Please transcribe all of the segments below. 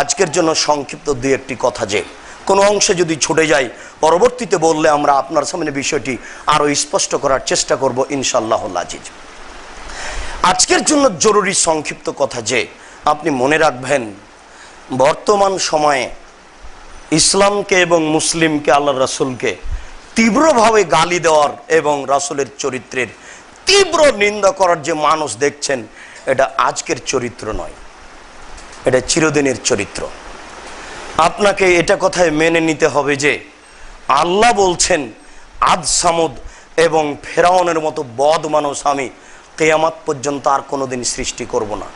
আজকের জন্য সংক্ষিপ্ত দুই একটি কথা যে, কোনো অংশে যদি ছুটে যায় পরবর্তীতে বললে আমরা আপনার সামনে বিষয়টি আরও স্পষ্ট করার চেষ্টা করব ইনশাল্লাহ আজিজ আজকের জন্য জরুরি সংক্ষিপ্ত কথা যে, আপনি মনে রাখবেন, বর্তমান সময়ে ইসলামকে এবং মুসলিমকে আল্লাহ রাসুলকে তীব্রভাবে গালি দেওয়ার এবং রাসুলের চরিত্রের তীব্র নিন্দা করার যে মানুষ দেখছেন, এটা আজকের চরিত্র নয়। এটা চিরদিনের চরিত্র। আপনাকে এটা কথায় মেনে নিতে হবে যে, আল্লাহ বলছেন, আদ সামুদ এবং ফেরাউনের মতো বদ মানুষ আমি কেয়ামাত পর্যন্ত আর কোনোদিন সৃষ্টি করব না।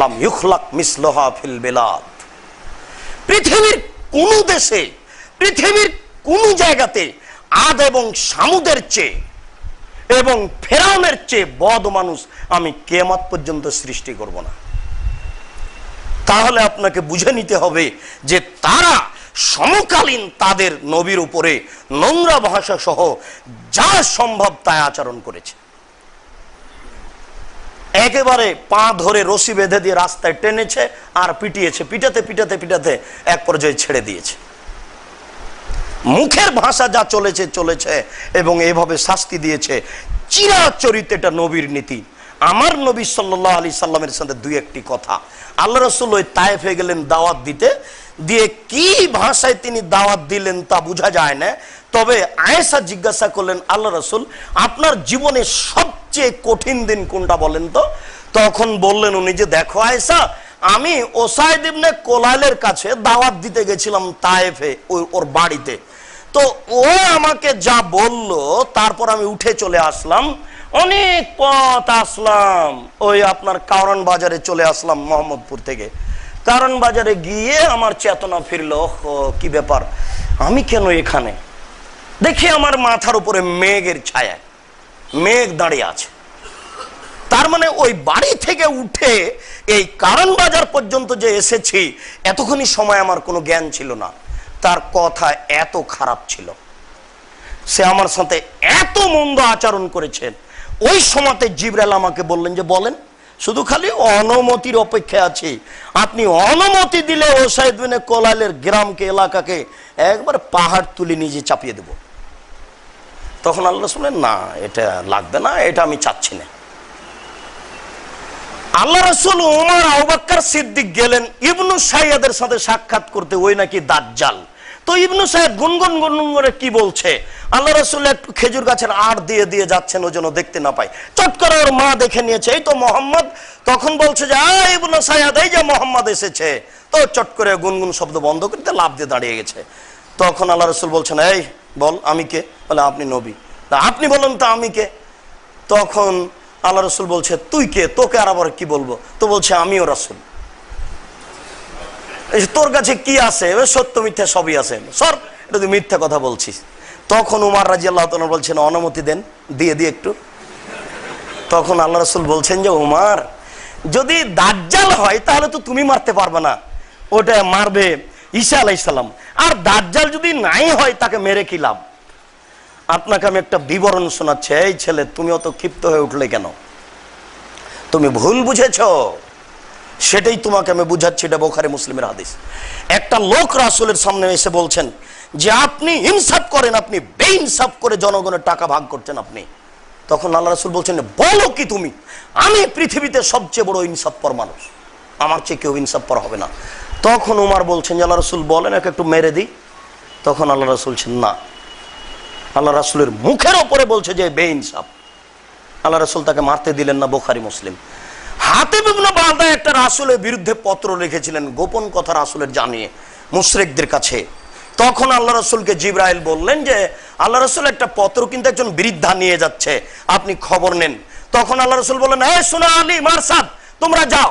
লাম ইউখলাক মিসলোহা ফিল বেলাদ। পৃথিবীর কোন দেশে, পৃথিবীর কোন জায়গাতে আদ এবং সামুদের চেয়ে এবং ফেরাউনের চেয়ে বদ মানুষ আমি কেয়ামাত পর্যন্ত সৃষ্টি করব না। তাহলে আপনাকে বুঝে নিতে হবে যে তারা সমকালীন তাদের নবীর উপরে নোংরা ভাষা সহ যা সম্ভব তাই আচরণ করেছে। একেবারে পা ধরে রশি বেঁধে দিয়ে রাস্তায় টেনেছে আর পিটিয়েছে, পিটাতে পিটাতে পিটাতে এক পর্যায়ে ছেড়ে দিয়েছে। মুখের ভাষা যা চলেছে চলেছে এবং এভাবে শাস্তি দিয়েছে, চিরাচরিত এটা নবীর নীতি। আমার নবী সাল্লাহ আলি সাল্লামের সাথে দুই একটি কথা। আল্লাহ রসুল ওই তায়েফে গেলেন, দাওয়াত দিতে। দিয়ে কি ভাষায় তিনি দাওয়াত দিলেন তা বোঝা যায় না। তবে আয়েসা জিজ্ঞাসা করলেন, আল্লাহ রসুল, আপনার জীবনে সবচেয়ে কঠিন দিন কোনটা বলেন তো? তখন বললেন উনি যে, দেখো আয়েসা আমি ওসাইদ ইবনে কোলাইলের কাছে দাওয়াত দিতে গেছিলাম তায়েফে, ওই ওর বাড়িতে। তো ও আমাকে যা বলল, তারপর আমি উঠে চলে আসলাম। অনেক পথ আসলাম। ওই আপনার কারণ বাজারে চলে আসলাম মোহাম্মদপুর থেকে। কারণ বাজারে গিয়ে আমার চেতনা ফিরলো কি ব্যাপার? আমি কেন এখানে? দেখি আমার মাথার উপরে মেঘের ছায়া। মেঘ দাঁড়িয়ে আছে। তার মানে ওই বাড়ি থেকে উঠে এই কারণ বাজার পর্যন্ত যে এসেছি, এতক্ষণই সময় আমার কোনো জ্ঞান ছিল না। তার কথা এত খারাপ ছিল। সে আমার সাথে এত মন্দ আচরণ করেছেন ওই সময়তে জিবরাল আমাকে বললেন যে, বলেন, শুধু খালি অনুমতির অপেক্ষায় আছি। আপনি অনুমতি দিলে ও সাইদিনে কোলাইলের গ্রামকে, এলাকাকে একবার পাহাড় তুলে নিজে চাপিয়ে দেব। তখন আল্লাহ শুনলেন না, এটা লাগবে না, এটা আমি চাচ্ছি না। আল্লাহ রসুল উমর আবাক্কার সিদ্দিক গেলেন, ইবনু সাইয়াদের সাথে সাক্ষাৎ করতে, ওই নাকি দাজ্জাল। তো ইবনু সাহেব গুনগুন গুনগুন করে কি বলছে? আল্লাহ রসুল একটু খেজুর গাছের আড় দিয়ে দিয়ে যাচ্ছেন, ও যেন দেখতে না পায়। চট করে ওর মা দেখে নিয়েছে, এই তো মোহাম্মদ। তখন বলছে যে আ ইবনু সাইয়াদ এই যে মোহাম্মদ এসেছে। তো চট করে গুনগুন শব্দ বন্ধ করতে লাভ দিয়ে দাঁড়িয়ে গেছে। তখন আল্লাহ রসুল বলছেন, এই, বল, আমি কে? বলে, আপনি নবী। তা আপনি বলেন তো, আমি কে? তখন আল্লাহ রসুল বলছে, তুই কে? তোকে আর আবার কি বলব? তো বলছে, আমিও রসুল। তোর কাছে কি আছে? সত্য, মিথ্যা সবই আছে। সর, এটা তুই মিথ্যা কথা বলছিস। তখন উমার রাজি আল্লাহ তালা বলছেন, অনুমতি দেন, দিয়ে দিয়ে একটু। তখন আল্লাহ রসুল বলছেন যে, উমার, যদি দাজ্জাল হয়, তাহলে তো তুমি মারতে পারবে না। ওটা মারবে ঈসা আলাইসাল্লাম আর দাজ্জাল যদি নাই হয়, তাকে মেরে কি লাভ? আপনাকে আমি একটা বিবরণ শোনাচ্ছি। এই ছেলে, তুমি অত ক্ষিপ্ত হয়ে উঠলে কেন? তুমি ভুল বুঝেছ। সেটাই তোমাকে আমি বুঝাচ্ছি, এটা বোখারে মুসলিমের হাদিস। একটা লোক রাসুলের সামনে এসে বলছেন যে, আপনি ইনসাফ করেন, আপনি বেইনসাফ করে জনগণের টাকা ভাগ করছেন আপনি। তখন আল্লাহ রাসুল বলছেন, বলো কি তুমি? আমি পৃথিবীতে সবচেয়ে বড় ইনসাফ পর মানুষ। আমার চেয়ে কেউ ইনসাফ পর হবে না। তখন উমার বলছেন, আল্লাহ রসুল, বলেন, একে একটু মেরে দিই। তখন আল্লাহ রসুল না। আল্লাহ রাসুলের মুখের ওপরে বলছে যে, বেইনসাফ। আল্লাহ রাসুল তাকে মারতে দিলেন না, বোখারি মুসলিম। হাতে বিভিন্ন একটা রাসুলের বিরুদ্ধে পত্র লিখেছিলেন, গোপন কথা রাসুলের জানিয়ে মুশরেকদের কাছে। তখন আল্লাহ রসুলকে জিব্রাইল বললেন যে, আল্লাহ রসুল একটা পত্র কিন্তু একজন বৃদ্ধা নিয়ে যাচ্ছে, আপনি খবর নেন। তখন আল্লাহ রসুল বললেন হ্যাঁ শোনা আলী মারসাদ, তোমরা যাও।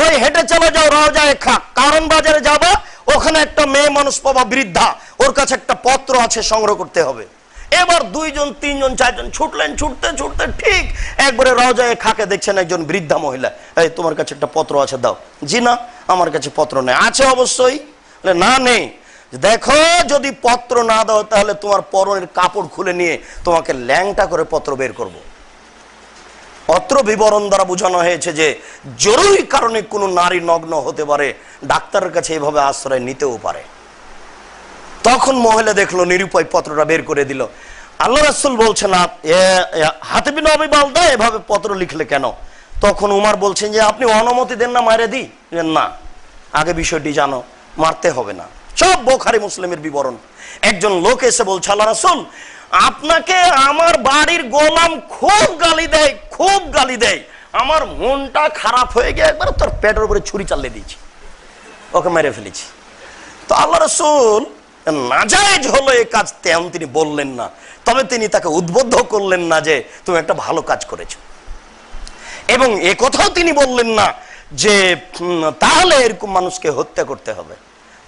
ওই হেঁটে চলে যাও রাজায় খা কারণ বাজারে যাবা, ওখানে একটা মেয়ে মানুষ পাবা বৃদ্ধা। ওর কাছে একটা পত্র আছে, সংগ্রহ করতে হবে। এবার দুইজন, তিনজন, চারজন ছুটলেন, ছুটতে ছুটতে ঠিক একবারে রজায় খাকে দেখছেন একজন বৃদ্ধা মহিলা। এই, তোমার কাছে একটা পত্র আছে, দাও। জি না, আমার কাছে পত্র নেই। আছে অবশ্যই। না, নেই। দেখো, যদি পত্র না দাও, তাহলে তোমার পরনের কাপড় খুলে নিয়ে তোমাকে ল্যাংটা করে পত্র বের করব। অত্র বিবরণ দ্বারা বোঝানো হয়েছে যে, জরুরি কারণে কোনো নারী নগ্ন হতে পারে। ডাক্তারের কাছে এভাবে আশ্রয় নিতেও পারে। তখন মহিলা দেখল, নিরুপায় পত্রটা বের করে দিল। আল্লাহ রাসুল বলছেন হাতে বিন অবি বালদা এভাবে পত্র লিখলে কেন? তখন উমার বলছেন যে, আপনি অনুমতি দেন না, মারে দিই? না, আগে বিষয়টি জানো, মারতে হবে না। সব বোখারি মুসলিমের বিবরণ। একজন লোক এসে বলছে, আল্লাহ রাসুল, আপনাকে আমার বাড়ির গোলাম খুব গালি দেয়, খুব গালি দেয়। আমার মনটা খারাপ হয়ে গিয়ে একবার তোর পেটের উপরে ছুরি চালিয়ে দিয়েছি। ওকে মেরে ফেলেছি। তো আল্লাহ রসুল নাজায়েজ হলো এই কাজ তেমন তিনি বললেন না। তবে তিনি তাকে উদ্বুদ্ধ করলেন না যে, তুমি একটা ভালো কাজ করেছ। এবং এ কথাও তিনি বললেন না যে তাহলে এরকম মানুষকে হত্যা করতে হবে।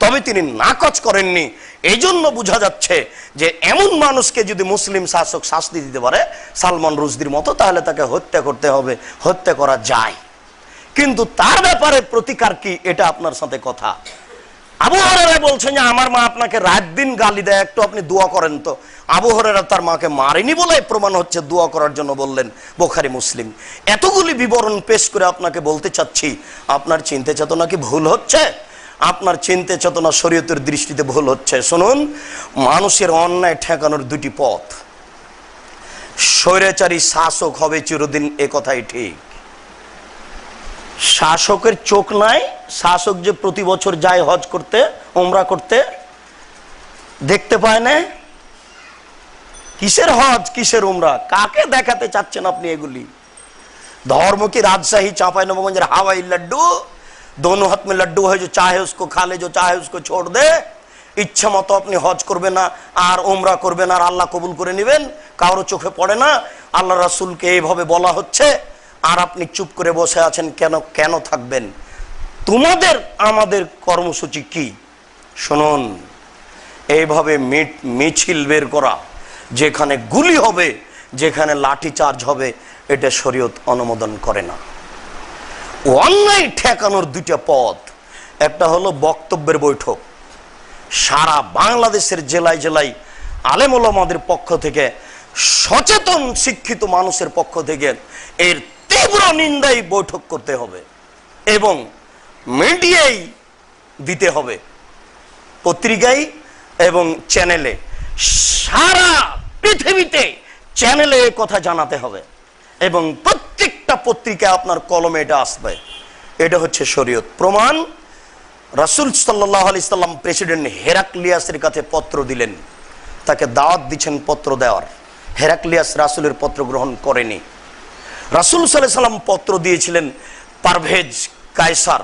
তবে তিনি নাকচ করেননি। এই জন্য বোঝা যাচ্ছে যে, এমন মানুষকে যদি মুসলিম শাসক শাস্তি দিতে পারে, সালমান রুজদির মতো, তাহলে তাকে হত্যা করতে হবে, হত্যা করা যায়। কিন্তু তার ব্যাপারে প্রতিকার কি, এটা আপনার সাথে কথা। আবু হরেরা বলছেন যে আমার মা আপনাকে রাত দিন গালি দেয়, একটু আপনি দোয়া করেন তো। আবু হরেরা তার মাকে মারেনি বলে প্রমাণ হচ্ছে, দোয়া করার জন্য বললেন, বোখারি মুসলিম, এতগুলি বিবরণ পেশ করে আপনাকে বলতে চাচ্ছি, আপনার চিন্তা চেতনা কি ভুল হচ্ছে? আপনার চিন্তা চেতনা শরীয়তের দৃষ্টিতে ভুল হচ্ছে। শুনুন, মানুষের অন্যায় ঠেকানোর দুটি পথ। স্বৈরাচারী শাসক হবে চিরদিন এ কথাই ঠিক। শাসকের চোখ নাই, শাসক যে প্রতি বছর যায় হজ করতে ওমরা করতে, দেখতে পায় না। কিসের হজ, কিসের ওমরা কাকে দেখাতে চাচ্ছেন আপনি এগুলি? ধর্ম কি রাজশাহী চাঁপাইনবাবগঞ্জের হাওয়াই লাড্ডু? দোনো হাত মে লাড্ডু হয় যে চাহে উসকো খালে যে চাহে উসকো ছোড় দে। ইচ্ছা মতো আপনি হজ করবে না, আর ওমরা করবেন আর আল্লাহ কবুল করে নেবেন। কারও চোখে পড়ে না। আল্লাহ রাসুলকে এইভাবে বলা হচ্ছে। আর আপনি চুপ করে বসে আছেন কেন কেন থাকবেন? তোমাদের, আমাদের কর্মসূচি কি? শুনুন, এইভাবে মিছিল বের করা, যেখানে গুলি হবে, যেখানে লাঠি চার্জ হবে, এটা শরীয়ত অনুমোদন করে না। অন্যায় ঠেকানোর দুইটা পথ, একটা হলো বক্তব্যের বৈঠক। সারা বাংলাদেশের জেলায় জেলায় আলেমুলামাদের পক্ষ থেকে, সচেতন শিক্ষিত মানুষের পক্ষ থেকে এর তীব্র নিন্দাই বৈঠক করতে হবে এবং মিডিয়াই দিতে হবে পত্রিকায় এবং চ্যানেলে। সারা পৃথিবীতে চ্যানেলে কথা জানাতে হবে এবং প্রত্যেকটা পত্রিকায় আপনার কলমে এটা আসবে। এটা হচ্ছে শরীয়ত প্রমাণ। রাসুল সাল্লাহ আলি সাল্লাম প্রেসিডেন্ট হেরাক্লিয়াসের কাছে পত্র দিলেন। তাকে দাওয়াত দিচ্ছেন পত্র দেওয়ার। হেরাক্লিয়াস রাসুলের পত্র গ্রহণ করেনি। রাসুল সাল্লাম পত্র দিয়েছিলেন পারভেজ কায়সার,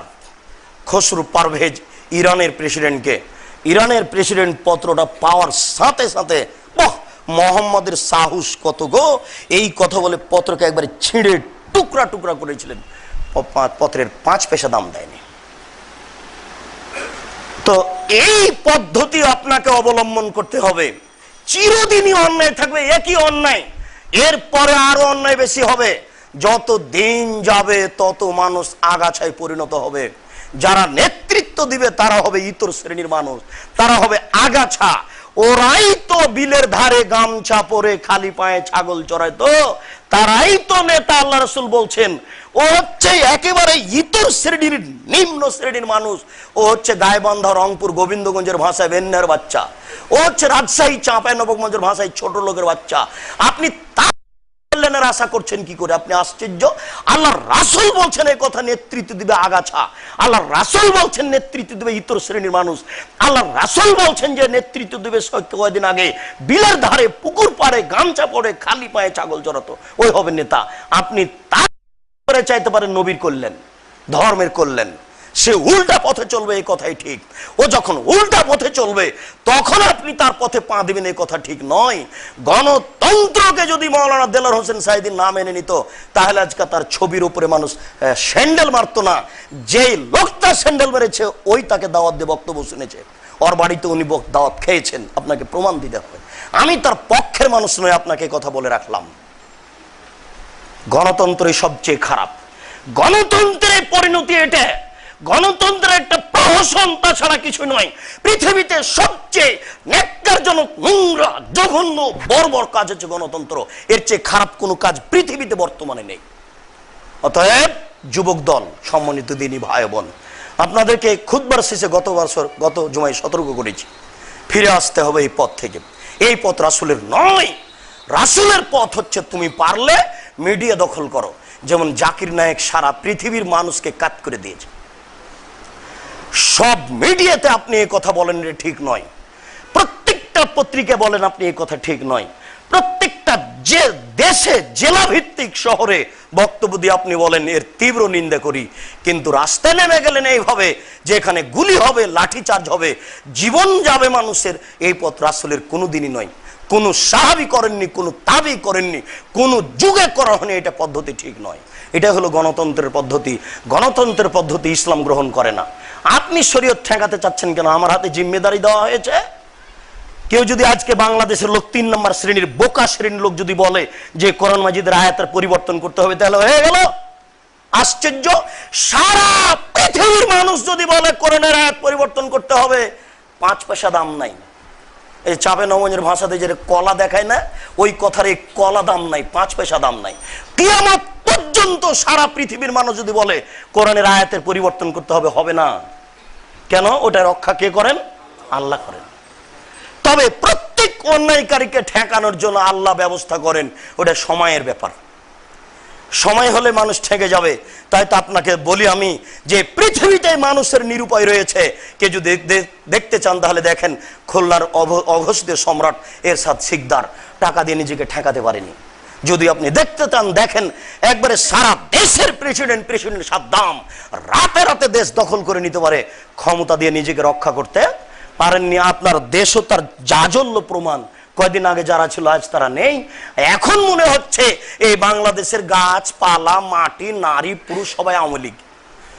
খসরু পারভেজ ইরানের প্রেসিডেন্টকে। ইরানের প্রেসিডেন্ট পত্রটা পাওয়ার সাথে সাথে, বাহ, মোহাম্মদের সাহস কত গো? এই কথা বলে পত্রকে একবারে ছিঁড়ে টুকরা টুকরা করেছিলেন। পত্রের পাঁচ পেশা দাম দেয়নি। তো এই পদ্ধতি আপনাকে অবলম্বন করতে হবে। চিরদিনই অন্যায় থাকবে, একই অন্যায়। এরপরে আরও অন্যায় বেশি হবে। যত দিন যাবে, তত মানুষ আগাছায় পরিণত হবে। যারা নেতৃত্ব দিবে, তারা হবে ইতর শ্রেণির মানুষ। তারা হবে আগাছা। ওরাই তো বিলের ধারে গামছা পরে খালি পায়ে ছাগল চড়ায় তো। তারাই তো নেতা আল্লাহ রসুল বলছেন। ও হচ্ছে একেবারে ইতর শ্রেণির, নিম্ন শ্রেণির মানুষ। ও হচ্ছে গায়বান্ধা রংপুর, গোবিন্দগঞ্জের ভাষায় বেন্যার বাচ্চা। ও হচ্ছে রাজশাহী, চাঁপাই, নবগঞ্জের ভাষায় ছোট লোকের বাচ্চা। আপনি তার কল্যাণের আশা করছেন কি করে? আপনি আশ্চর্য। আল্লাহ রাসুল বলছেন এই কথা, নেতৃত্ব দিবে আগাছা। আল্লাহ রাসুল বলছেন নেতৃত্ব দিবে ইতর শ্রেণির মানুষ। আল্লাহ রাসুল বলছেন যে নেতৃত্ব দিবে কয়েকদিন আগে। বিলের ধারে, পুকুর পাড়ে, গামছা পড়ে, খালি পায়ে ছাগল জড়াতো ওই হবে নেতা। আপনি তার চাইতে পারেন নবীর করলেন ধর্মের করলেন সে উল্টা পথে চলবে, এই কথাই ঠিক। ও যখন উল্টা পথে চলবে, তখন আপনি তার পথে পা দিবেন, এই কথা ঠিক নয়। গণতন্ত্রকে যদি মৌলানা দেলার হোসেন সাইদিন না মেনে নিত, তাহলে আজকে তার ছবির উপরে মানুষ স্যান্ডেল মারতো না। যেই লোকটা স্যান্ডেল মেরেছে, ওই তাকে দাওয়াত দিয়ে বক্তব্য শুনেছে। ওর বাড়িতে উনি দাওয়াত খেয়েছেন, আপনাকে প্রমাণ দিতে হবে। আমি তার পক্ষের মানুষ নয় আপনাকে কথা বলে রাখলাম। গণতন্ত্রই সবচেয়ে খারাপ। গণতন্ত্রের পরিণতি এটা। গণতন্ত্রের একটা প্রহসন তাছাড়া কিছু নয়। পৃথিবীতে সবচেয়ে ন্যাক্কারজনক, নোংরা, জঘন্য, বর্বর কাজ হচ্ছে গণতন্ত্র। এর চেয়ে খারাপ কোনো কাজ পৃথিবীতে বর্তমানে নেই। অতএব যুবক দল, সম্মানিত দিনী ভাই বোন, আপনাদেরকে খুদবার শেষে গত বছর, গত জমায় সতর্ক করেছি। ফিরে আসতে হবে এই পথ থেকে। এই পথ রাসুলের নয়। রাসুলের পথ হচ্ছে তুমি পারলে মিডিয়া দখল করো। যেমন জাকির নায়ক সারা পৃথিবীর মানুষকে কাত করে দিয়েছে। সব মিডিয়াতে আপনি এই কথা বলেন এটা ঠিক নয়। প্রত্যেকটা পত্রিকা বলেন আপনি এই কথা ঠিক নয়। প্রত্যেকটা যে দেশে জেলা ভিত্তিক শহরে বক্তব্য দিয়ে আপনি বলেন, এর তীব্র নিন্দা করি। কিন্তু রাস্তায় নেমে গেলেন এইভাবে যে এখানে গুলি হবে, লাঠিচার্জ হবে, জীবন যাবে মানুষের, এই পথ রাসুলের কোনো দিনই নয়। কোনো সাহাবি করেননি, কোনো তাবি করেননি, কোনো যুগে করা হয়নি এটা পদ্ধতি ঠিক নয়। এটা হলো গণতন্ত্রের পদ্ধতি। গণতন্ত্রের পদ্ধতি ইসলাম গ্রহণ করে না। আপনি শরীয়ত ঠেকাতে চাচ্ছেন কেন? আমার হাতে জিম্মেদারি দেওয়া হয়েছে। কেউ যদি আজকে বাংলাদেশের লোক তিন নম্বর শ্রেণির বোকা শ্রেণির লোক যদি বলে যে কোরআন মাজিদের আয়াতের পরিবর্তন করতে হবে, তাহলে হয়ে গেল। আশ্চর্য। সারা পৃথিবীর মানুষ যদি বলে কোরআনের আয়াত পরিবর্তন করতে হবে, পাঁচ পয়সা দাম নাই। এই চাপে নবনের ভাষাতে যে কলা দেখায় না, ওই কথার এই কলা দাম নাই, পাঁচ পয়সা দাম নাই। কিয়ামত পর্যন্ত সারা পৃথিবীর মানুষ যদি বলে, কোরআনের আয়াতের পরিবর্তন করতে হবে হবে না। কেন? ওটা রক্ষা কে করেন? আল্লাহ করেন। তবে প্রত্যেক অন্যায়কারীকে ঠেকানোর জন্য আল্লাহ ব্যবস্থা করেন, ওটা সময়ের ব্যাপার। সময় হলে মানুষ ঠেকে যাবে। তাই তো আপনাকে বলি আমি যে পৃথিবীতে মানুষের নিরুপায় রয়েছে। কে যদি দেখ- দেখতে চান, তাহলে দেখেন, খুলনার অঘোষিত সম্রাট এর এরশাদ শিকদার টাকা দিয়ে নিজেকে ঠেকাতে পারেনি। যদি আপনি দেখতে চান, দেখেন, একবারে সারা দেশের প্রেসিডেন্ট প্রেসিডেন্ট সাদ্দাম রাতে রাতে দেশ দখল করে নিতে পারে, ক্ষমতা দিয়ে নিজেকে রক্ষা করতে পারেননি। আপনার দেশও তার জাজল্য প্রমাণ কয়দিন আগে যারা ছিল, আজ তারা নেই। এখন মনে হচ্ছে, এই বাংলাদেশের গাছপালা, মাটি, নারী, পুরুষ সবাই আওয়ামী লীগ।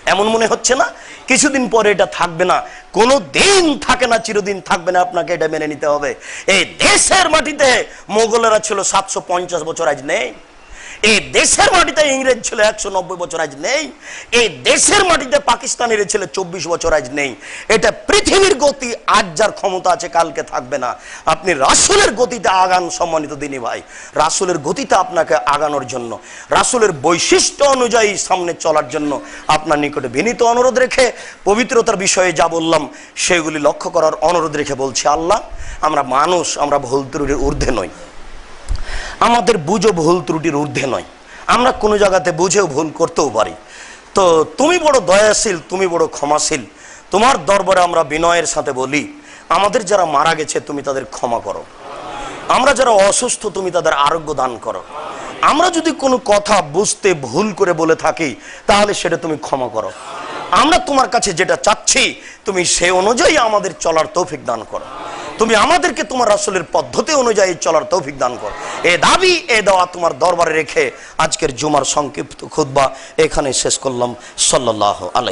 এমন মনে হচ্ছে না? কিছুদিন পরে এটা থাকবে না। কোনো দিন থাকে না, চিরদিন থাকবে না, আপনাকে এটা মেনে নিতে হবে। এই দেশের মাটিতে মোগলেরা ছিল সাতশো পঞ্চাশ বছর আজ নেই। এই দেশের মাটিতে ইংরেজ ছিল একশো নব্বই বছর আজ নেই, এই দেশের মাটিতে পাকিস্তানের ছিল চব্বিশ বছর আজ নেই। এটা পৃথিবীর গতি আজ যার ক্ষমতা আছে কালকে থাকবে না। আপনি রাসুলের গতিতে আগান সম্মানিত দিনী ভাই, রাসুলের গতিতে আপনাকে আগানোর জন্য, রাসুলের বৈশিষ্ট্য অনুযায়ী সামনে চলার জন্য আপনার নিকটে বিনীত অনুরোধ রেখে পবিত্রতার বিষয়ে যা বললাম, সেগুলি লক্ষ্য করার অনুরোধ রেখে বলছি, আল্লাহ, আমরা মানুষ, আমরা ভুল ত্রুটির ঊর্ধ্বে নই। আমাদের বুঝো ভুল ত্রুটির ঊর্ধ্বে নয়। আমরা কোনো জায়গাতে বুঝেও ভুল করতেও পারি। তো তুমি বড় দয়াশীল, তুমি বড় ক্ষমাশীল। তোমার দরবারে আমরা বিনয়ের সাথে বলি, আমাদের যারা মারা গেছে, তুমি তাদের ক্ষমা করো। আমরা যারা অসুস্থ, তুমি তাদের আরোগ্য দান করো। আমরা যদি কোনো কথা বুঝতে ভুল করে বলে থাকি, তাহলে সেটা তুমি ক্ষমা করো। আমরা তোমার কাছে যেটা চাচ্ছি, তুমি সে অনুযায়ী আমাদের চলার তৌফিক দান করো। তুমি আমাদেরকে তোমার রাসুলের পদ্ধতি অনুযায়ী চলার তৌফিক দান কর। এ দাবি, এ দেওয়া তোমার দরবারে রেখে আজকের জুমার সংক্ষিপ্ত খুদ্া এখানে শেষ করলাম। সাল্লাহ আলাই